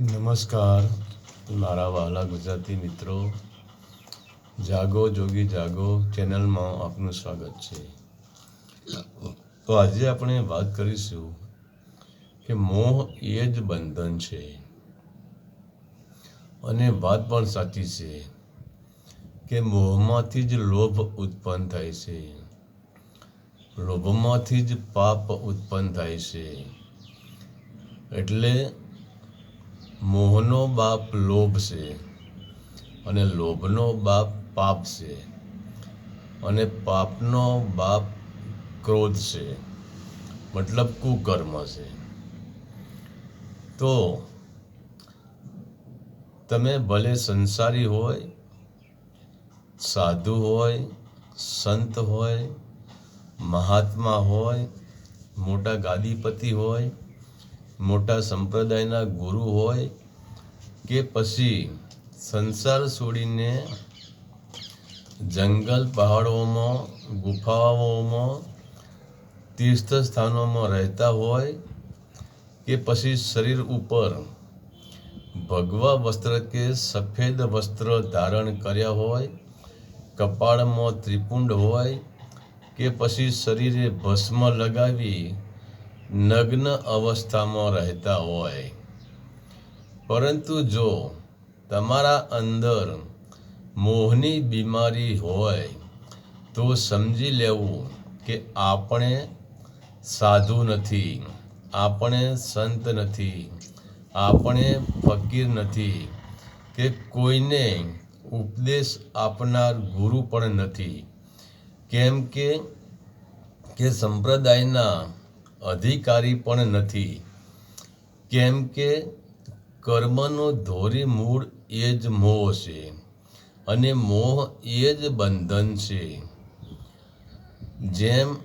નમસ્કાર. મારા વહાલા ગુજરાતી મિત્રો, જાગો, જોગી જાગો ચેનલમાં આપનું સ્વાગત છે. તો આજે આપણે વાત કરીશું કે મોહ એ જ બંધન છે અને વાત પણ સાચી છે કે મોહમાંથી જ લોભ ઉત્પન્ન થાય છે. લોભમાંથી જ પાપ ઉત્પન્ન થાય છે. એટલે મોહનો બાપ લોભ છે અને લોભનો બાપ પાપ છે અને પાપનો બાપ ક્રોધ છે, મતલબ કુકર્મ છે. તો તમે ભલે સંસારી હોય, સાધુ હોય, સંત હોય, મહાત્મા હોય, મોટા ગાદીપતિ હોય મોટા સંપ્રદાયના ગુરુ હોય કે પછી સંસાર છોડીને જંગલ પહાડોમાં, ગુફાઓમાં તીર્થ સ્થાનોમાં રહેતા હોય કે પછી શરીર ઉપર ભગવા વસ્ત્ર કે સફેદ વસ્ત્ર ધારણ કર્યા હોય, કપાળમાં ત્રિપુંડ હોય કે પછી શરીરે ભસ્મ લગાવી નગ્ન અવસ્થામાં રહેતા હોય. પરંતુ જો તમારા અંદર મોહની બીમારી હોય, તો સમજી લેવું કે આપણે સાધુ નથી, આપણે સંત નથી, આપણે ફકીર નથી, કે કોઈને ઉપદેશ આપનાર ગુરુ પણ નથી. કેમ કે સંપ્રદાયના અધિકારી પણ નથી. કેમ કે કર્મનો ધોરી મૂળ એ જ મોહ છે અને મોહ એ જ બંધન છે. જેમ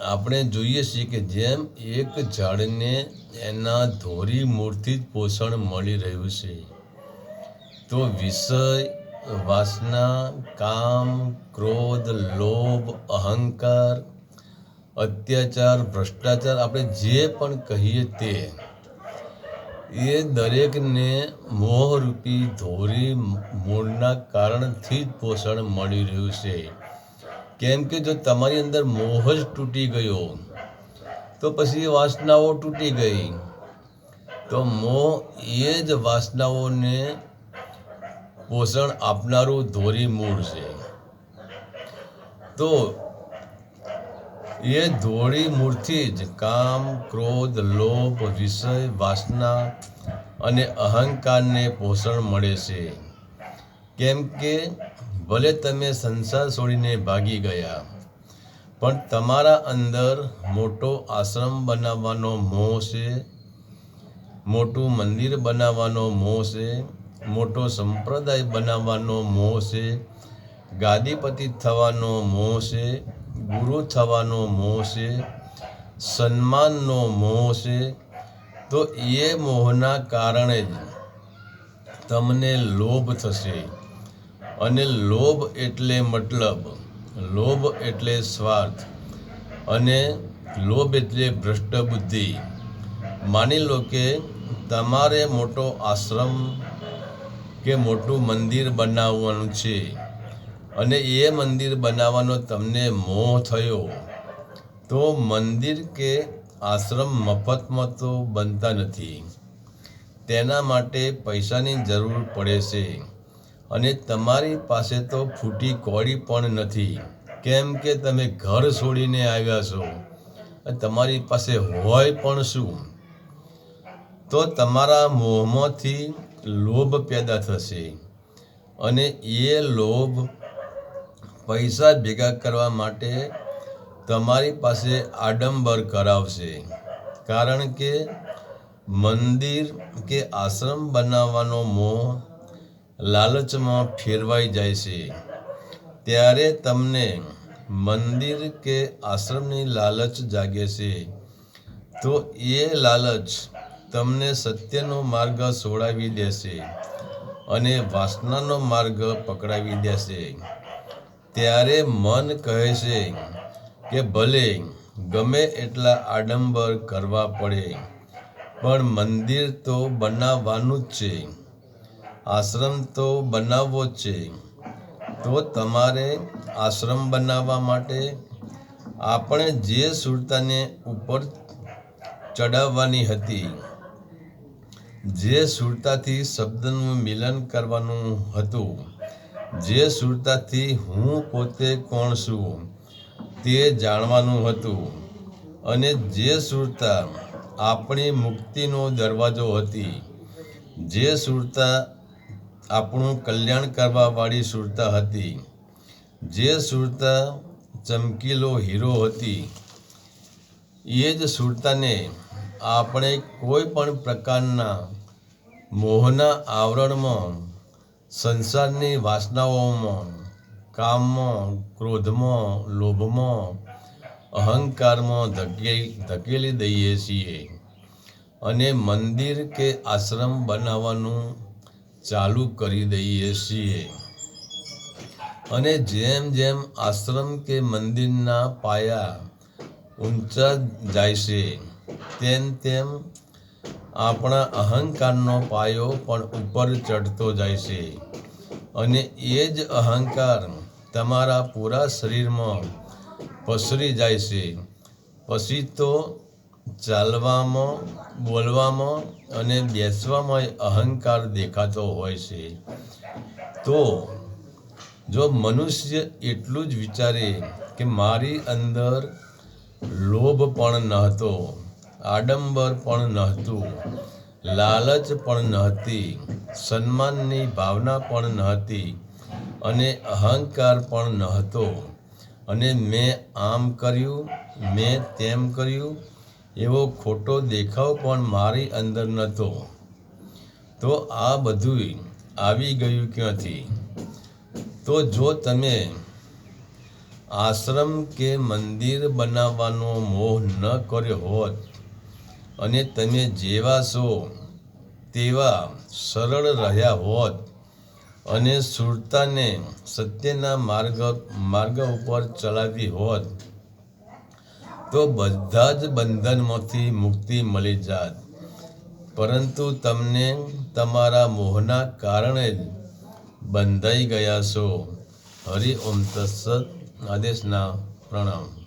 આપણે જોઈએ છીએ કે જેમ એક ઝાડને એના ધોરી મૂળથી જ પોષણ મળી રહ્યું છે, તો વિષય, વાસના, કામ, ક્રોધ, લોભ, અહંકાર અત્યાચાર, ભ્રષ્ટાચાર, આપણે જે પણ કહીએ તે, એ દરેકને મોહરૂપી ધોરી મૂળના કારણથી જ પોષણ મળી રહ્યું છે. કેમ કે જો તમારી અંદર મોહ જ તૂટી ગયો, તો પછી વાસનાઓ તૂટી ગઈ. તો મોહ એ જ વાસનાઓને પોષણ આપનારું ધોરી મૂળ છે. તો એ ધોળી મૂળથી જ કામ, ક્રોધ, લોભ, વિષય, વાસના અને અહંકારને પોષણ મળે છે. કેમ કે ભલે તમે સંસાર છોડીને ભાગી ગયા, પણ તમારા અંદર મોટો આશ્રમ બનાવવાનો મોહ છે, મોટું મંદિર બનાવવાનો મોહ છે, મોટો સંપ્રદાય બનાવવાનો મોહ છે, ગાદીપતિ થવાનો મોહ છે ગુરુ થવાનો મોહ છે, સન્માનનો મોહ છે, તો એ મોહના કારણે જ તમને લોભ થશે. અને લોભ એટલે મતલબ, લોભ એટલે સ્વાર્થ, અને લોભ એટલે ભ્રષ્ટ બુદ્ધિ માની લો કે તમારે મોટો આશ્રમ કે મોટું મંદિર બનાવવાનું છે. અને એ મંદિર બનાવવાનો તમને મોહ થયો, તો મંદિર કે આશ્રમ મફતમાં તો બનતા નથી. તેના માટે પૈસાની જરૂર પડે છે અને તમારી પાસે તો ફૂટી કોડી પણ નથી. કેમ કે તમે ઘર છોડીને આવ્યા છો તમારી પાસે હોય પણ શું? તો તમારા મોહમાંથી લોભ પેદા થશે અને એ લોભ પૈસા ભેગા કરવા માટે તમારી પાસે આડંબર કરાવશે. કારણ કે મંદિર કે આશ્રમ બનાવવાનો મોહ લાલચમાં ફેરવાઈ જાય છે. ત્યારે તમને મંદિર કે આશ્રમની લાલચ જાગે છે. તો એ લાલચ તમને સત્યનો માર્ગ છોડાવી દેશે અને વાસનાનો માર્ગ પકડાવી દેશે. ત્યારે મન કહે છે કે ભલે ગમે એટલા આડંબર કરવા પડે, પણ મંદિર તો બનાવવાનું જ છે, આશ્રમ તો બનાવવો જ છે. તો તમારે આશ્રમ બનાવવા માટે આપણે જે સુરતાને ઉપર ચડાવવાની હતી, જે સુરતાથી શબ્દનું મિલન કરવાનું હતું જે સુરતાથી હું પોતે કોણ છું તે જાણવાનું હતું. અને જે સુરતા આપણી મુક્તિનો દરવાજો હતી, જે સુરતા આપણું કલ્યાણ કરવાવાળી સુરતા હતી, જે સુરતા ચમકીલો હીરો હતી, એ જ સુરતાને આપણે કોઈ પણ પ્રકારના મોહના આવરણમાં સંસારની વાસનાઓમાં, કામમાં, ક્રોધમાં, લોભમાં, અહંકારમાં ધકે ધકેલી દઈએ છીએ. અને મંદિર કે આશ્રમ બનાવવાનું ચાલુ કરી દઈએ છીએ. અને જેમ જેમ આશ્રમ કે મંદિરના પાયા ઊંચા જાય છે, તેમ તેમ આપણા અહંકારનો પાયો પણ ઉપર ચડતો જાય છે. અને એ જ અહંકાર તમારા પૂરા શરીરમાં પસરી જાય છે. પછી તો ચાલવામાં, બોલવામાં અને બેસવામાં અહંકાર દેખાતો હોય છે. તો જો મનુષ્ય એટલું જ વિચારે કે મારી અંદર લોભ પણ નહોતો, આડંબર પણ નહોતું લાલચ પણ નહોતી સન્માનની ભાવના પણ નહોતી અને અહંકાર પણ નહોતો અને મેં આમ કર્યું, મેં તેમ કર્યું, એવો ખોટો દેખાવ પણ મારી અંદર નહોતો. તો આ બધું આવી ગયું ક્યાંથી? તો જો તમે આશ્રમ કે મંદિર બનાવવાનો મોહ ન કર્યો હોત અને તમે જેવા છો, તેવા સરળ રહ્યા હોત. અને સુરતાને સત્યના માર્ગ માર્ગ ઉપર ચલાવી હોત, તો બધા જ બંધનમાંથી મુક્તિ મળી જાત. પરંતુ તમને તમારા મોહના કારણે જ બંધાઈ ગયા છો. હરિ ઓમ તત્સત આદેશના પ્રણામ.